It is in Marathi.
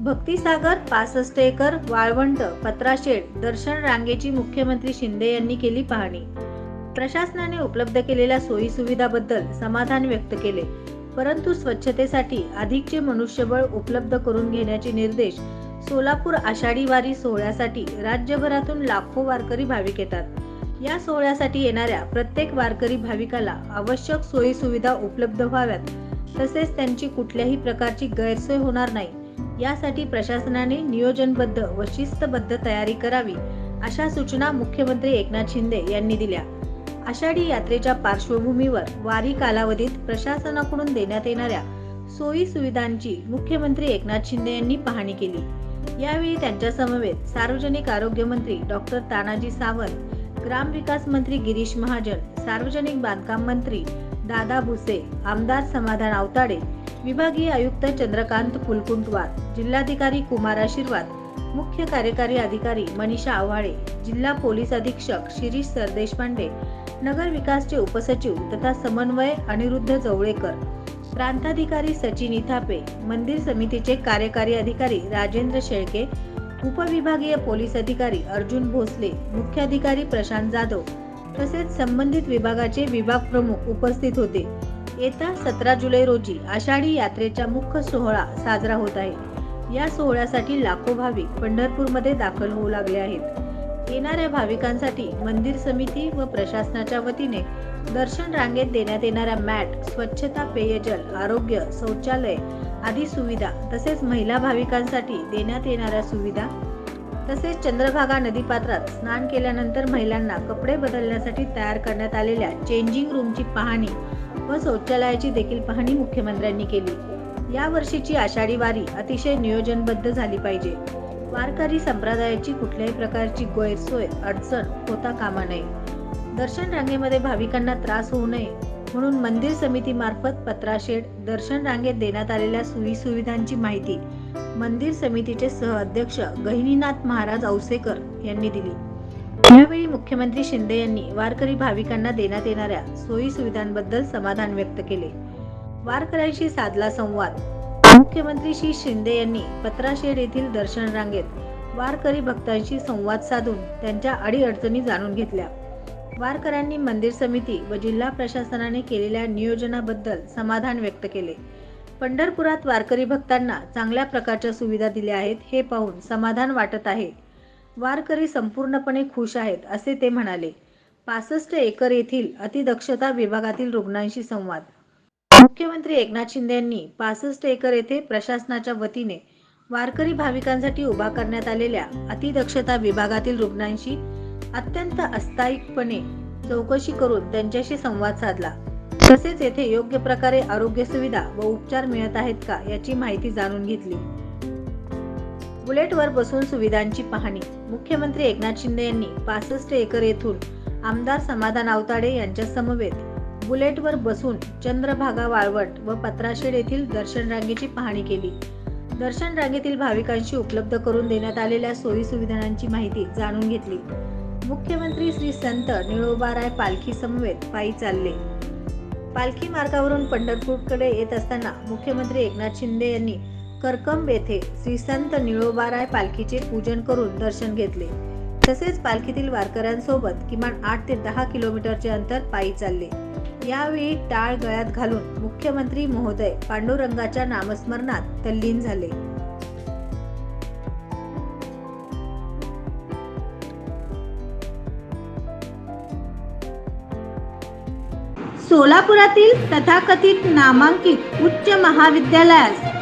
भक्तिसागर पासष्ट एकर वाळवंट पत्राशेड दर्शन रांगेची मुख्यमंत्री शिंदे यांनी केली पाहणी. प्रशासनाने उपलब्ध केलेल्या सोयी सुविधाबद्दल समाधान व्यक्त केले परंतु स्वच्छतेसाठी अधिकचे मनुष्यबळ उपलब्ध करून घेण्याचे निर्देश सोलापूर आषाढी वारी सोहळ्यासाठी राज्यभरातून लाखो वारकरी भाविक येतात. या सोहळ्यासाठी येणाऱ्या प्रत्येक वारकरी भाविकाला आवश्यक सोयी सुविधा उपलब्ध व्हाव्यात तसेच त्यांची कुठल्याही प्रकारची गैरसोय होणार नाही यासाठी प्रशासनाने नियोजनबद्ध व शिस्तबद्ध तयारी करावी अशा सूचना मुख्यमंत्री एकनाथ शिंदे यांनी दिल्या. आषाढी यात्रेच्या पार्श्वभूमीवर वारी कालावधीत प्रशासनाकडून देण्यात येणाऱ्या सोयी सुविधांची मुख्यमंत्री एकनाथ शिंदे यांनी पाहणी केली. यावेळी त्यांच्या समवेत सार्वजनिक आरोग्य मंत्री डॉक्टर तानाजी सावंत ग्रामविकास मंत्री गिरीश महाजन सार्वजनिक बांधकाम मंत्री दादा भुसे आमदार समाधान आवताडे विभागीय आयुक्त चंद्रकांत फुलकुंटवार जिल्हाधिकारी कुमार आशीर्वाद मुख्य कार्यकारी अधिकारी मनीषा आव्हाळे जिल्हा पोलीस अधीक्षक शिरीष सरदेशपांडे नगर विकासचे उपसचिव तथा समन्वय अनिरुद्ध जवळेकर प्रांताधिकारी सचिन इथापे मंदिर समितीचे कार्यकारी अधिकारी राजेंद्र शेळके उपविभागीय पोलीस अधिकारी अर्जुन भोसले मुख्याधिकारी प्रशांत जाधव तसेच संबंधित विभागाचे विभाग प्रमुख उपस्थित होते. येत्या सतरा जुलै रोजी आषाढी यात्रेचा मुख्य सोहळा साजरा होत आहे. या सोहळ्यासाठी लाखो भाविक पंढरपूरमध्ये दाखल होऊ लागले आहेत. येणाऱ्या भाविकांसाठी मंदिर समिती व प्रशासनाच्या वतीने दर्शन रांगेत देण्यात येणाऱ्या मॅट स्वच्छता पेयजल आरोग्य शौचालय आदी सुविधा तसेच महिला भाविकांसाठी देण्यात येणाऱ्या सुविधा तसेच चंद्रभागा नदीपात्रात स्नान केल्यानंतर महिलांना कपडे बदलण्यासाठी तयार करण्यात आलेल्या चेंजिंग रूमची पाहणी व शौचालयाची देखील पाहणी मुख्यमंत्र्यांनी केली. या वर्षीची आषाढी वारी अतिशय नियोजनबद्ध झाली पाहिजे. वारकरी संप्रदायाची कुठल्याही प्रकारची गैरसोय अडचण होता कामा नये. दर्शन रांगेमध्ये भाविकांना त्रास होऊ नये म्हणून मंदिर समितीमार्फत पत्राशेड दर्शन रांगेत देण्यात आलेल्या सोयी सुविधांची माहिती मंदिर समितीचे सहअध्यक्ष गहिनीनाथ महाराज औसेकर यांनी दिली. यावेळी मुख्यमंत्री शिंदे यांनी वारकरी भाविकांना देण्यात येणाऱ्या सोयी सुविधांबद्दल समाधान व्यक्त केले. वारकऱ्यांशी साधला संवाद. मुख्यमंत्री श्री शिंदे यांनी पत्राशेड येथील दर्शन रांगेत वारकरी भक्तांशी संवाद साधून त्यांच्या अडीअडचणी जाणून घेतल्या. वारकऱ्यांनी मंदिर समिती व जिल्हा प्रशासनाने केलेल्या नियोजनाबद्दल समाधान व्यक्त केले. पंढरपुरात वारकरी भक्तांना चांगल्या प्रकारच्या सुविधा दिल्या आहेत हे पाहून समाधान वाटत आहे. वारकरी संपूर्णपणे खुश आहेत असे ते म्हणाले. पासष्ट एकर येथील अतिदक्षता विभागातील रुग्णांशी संवाद. मुख्यमंत्री एकनाथ शिंदे यांनी पासष्ट एकर येथे प्रशासनाच्या वतीने वारकरी भाविकांसाठी उभा करण्यात आलेल्या अतिदक्षता विभागातील रुग्णांशी अत्यंत अस्थायिकपणे चौकशी करून त्यांच्याशी संवाद साधला. तसेच येथे योग्य प्रकारे आरोग्य सुविधा व उपचार मिळत आहेत का याची माहिती जाणून घेतली. बुलेटवर बसून सुविधांची पाहणी. मुख्यमंत्री एकनाथ शिंदे यांनी पासष्ट एकर येथून आमदार समाधान आवताडे यांच्या समवेत बुलेटवर बसून चंद्रभागा वाळवट व पत्राशेड येथील दर्शन रांगेची पाहणी केली. दर्शन रांगेतील भाविकांशी उपलब्ध करून देण्यात आलेल्या सोयी सुविधांची माहिती जाणून घेतली. मुख्यमंत्री श्री संत निळोबाराय पालखी समवेत पायी चालले. पालखी मार्गावरून पंढरपूरकडे येत असताना मुख्यमंत्री एकनाथ शिंदे यांनी करकंब येथे श्री संत निळोबाराय पालखीचे पूजन करून दर्शन घेतले. तसेच पालखीतील वारकऱ्यांसोबत किमान आठ ते दहा किलोमीटरचे अंतर पायी चालले. यावेळी टाळ गळ्यात घालून मुख्यमंत्री महोदय पांडुरंगाच्या नामस्मरणात तल्लीन झाले. सोलापुरातील तथाकथित नामांकित उच्च महाविद्यालयास